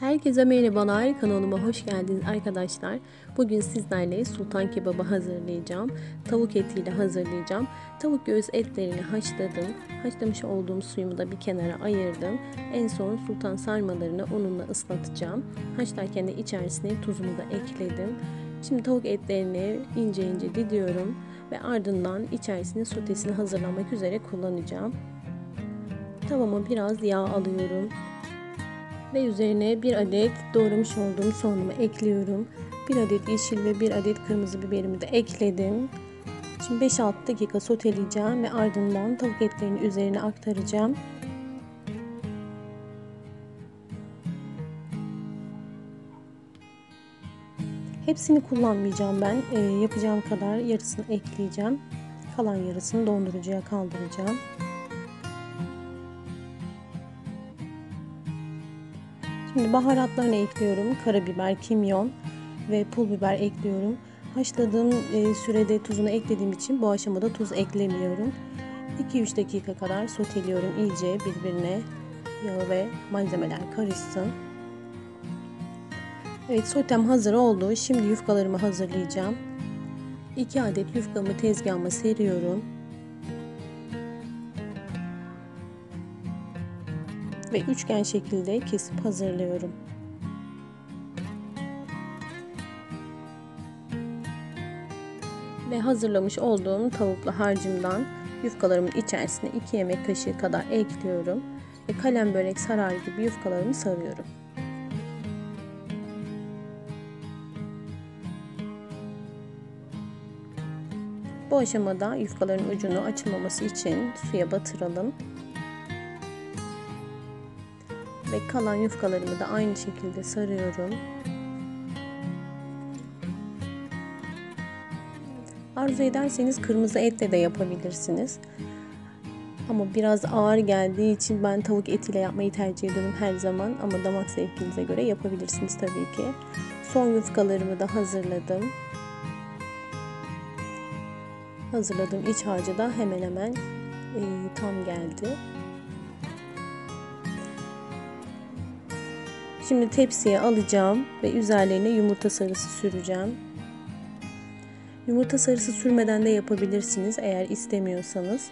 Herkese merhabalar kanalıma hoş geldiniz arkadaşlar. Bugün sizlerle sultan kebabı hazırlayacağım. Tavuk etiyle hazırlayacağım. Tavuk göğüs etlerini haşladım. Haşlamış olduğum suyumu da bir kenara ayırdım. En son sultan sarmalarını ununla ıslatacağım. Haşlarken de içerisine tuzumu da ekledim. Şimdi tavuk etlerini ince ince didiyorum ve ardından içerisine sotesini hazırlamak üzere kullanacağım. Tavama biraz yağ alıyorum ve üzerine bir adet doğramış olduğum soğanumu ekliyorum. Bir adet yeşil ve bir adet kırmızı biberimi de ekledim. Şimdi 5-6 dakika soteleyeceğim ve ardından tavuk etlerini üzerine aktaracağım. Hepsini kullanmayacağım ben. E, yapacağım kadar yarısını ekleyeceğim. Kalan yarısını dondurucuya kaldıracağım. Şimdi baharatlarını ekliyorum. Karabiber, kimyon ve pul biber ekliyorum. Haşladığım e, sürede tuzunu eklediğim için bu aşamada tuz eklemiyorum. 2-3 dakika kadar soteliyorum iyice birbirine yağ ve malzemeler karışsın. Evet sotem hazır oldu. Şimdi yufkalarımı hazırlayacağım. 2 adet yufkamı tezgahıma seriyorum. Ve üçgen şekilde kesip hazırlıyorum. Ve hazırlamış olduğum tavuklu harcımdan yufkalarımın içerisine 2 yemek kaşığı kadar ekliyorum ve kalem börek sarar gibi yufkalarımı sarıyorum. Bu aşamada yufkaların ucunu açılmaması için suya batıralım ve kalan yufkalarımı da aynı şekilde sarıyorum. Arzu ederseniz kırmızı etle de yapabilirsiniz. Ama biraz ağır geldiği için ben tavuk etiyle yapmayı tercih ediyorum her zaman. Ama damak zevkinize göre yapabilirsiniz tabii ki. Son yufkalarımı da hazırladım. Hazırladığım iç harcı da hemen hemen e, tam geldi. Şimdi tepsiye alacağım ve üzerlerine yumurta sarısı süreceğim. Yumurta sarısı sürmeden de yapabilirsiniz eğer istemiyorsanız.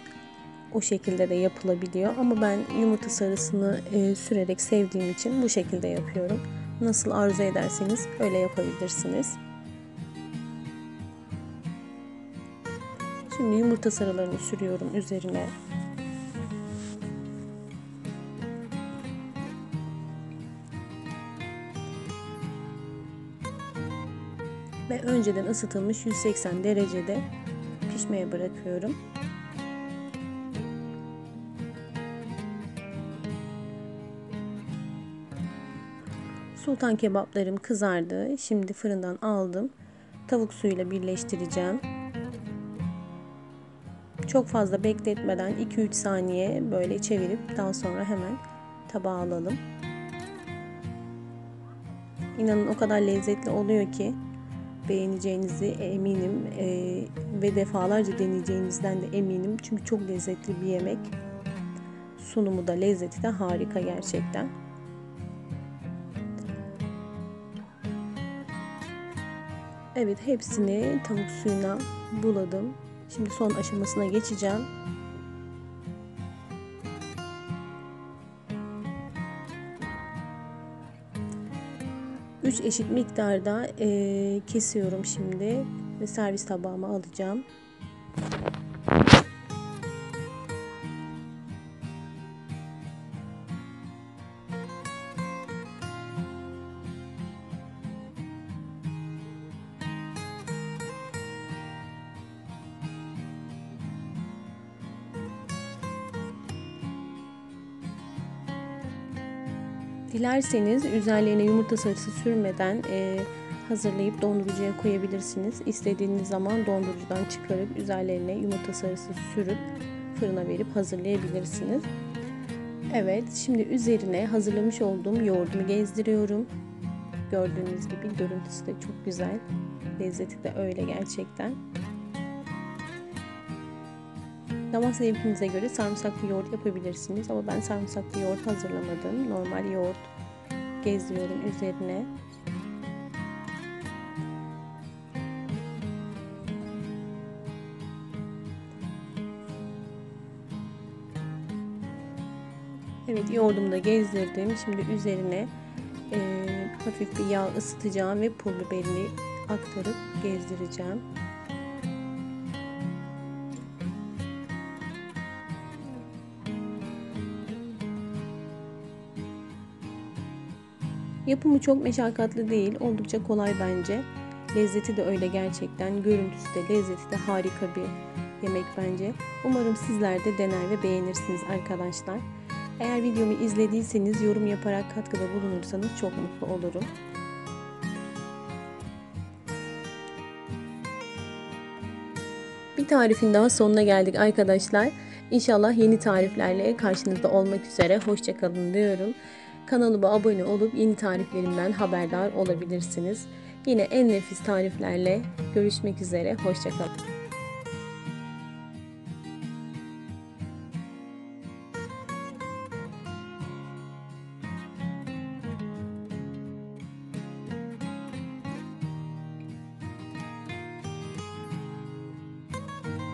O şekilde de yapılabiliyor ama ben yumurta sarısını e, sürerek sevdiğim için bu şekilde yapıyorum. Nasıl arzu ederseniz öyle yapabilirsiniz. Şimdi yumurta sarılarını sürüyorum üzerine. Ve önceden ısıtılmış 180 derecede pişmeye bırakıyorum. Sultan kebaplarım kızardı. Şimdi fırından aldım. Tavuk suyuyla birleştireceğim. Çok fazla bekletmeden 2-3 saniye böyle çevirip daha sonra hemen tabağa alalım. İnanın o kadar lezzetli oluyor ki beğeneceğinizi eminim e, ve defalarca deneyeceğinizden de eminim. Çünkü çok lezzetli bir yemek. Sunumu da lezzeti de harika gerçekten. Evet hepsini tavuk suyuna buladım. Şimdi son aşamasına geçeceğim. 3 eşit miktarda e, kesiyorum şimdi ve servis tabağıma alacağım. Dilerseniz üzerlerine yumurta sarısı sürmeden e, hazırlayıp dondurucuya koyabilirsiniz. İstediğiniz zaman dondurucudan çıkarıp üzerlerine yumurta sarısı sürüp fırına verip hazırlayabilirsiniz. Evet, şimdi üzerine hazırlamış olduğum yoğurdumu gezdiriyorum. Gördüğünüz gibi görüntüsü de çok güzel. Lezzeti de öyle gerçekten. Damak zevkinize göre sarımsaklı yoğurt yapabilirsiniz ama ben sarımsaklı yoğurt hazırlamadım. Normal yoğurt gezdiriyorum üzerine. Evet yoğurdumu da gezdirdim. Şimdi üzerine e, hafif bir yağ ısıtacağım ve pul biberini aktarıp gezdireceğim. Yapımı çok meşakkatli değil. Oldukça kolay bence. Lezzeti de öyle gerçekten. Görüntüsü de lezzeti de harika bir yemek bence. Umarım sizler de dener ve beğenirsiniz arkadaşlar. Eğer videomu izlediyseniz yorum yaparak katkıda bulunursanız çok mutlu olurum. Bir tarifin daha sonuna geldik arkadaşlar. İnşallah yeni tariflerle karşınızda olmak üzere. Hoşçakalın diyorum. Kanalıma abone olup yeni tariflerimden haberdar olabilirsiniz. Yine en nefis tariflerle görüşmek üzere. Hoşçakalın.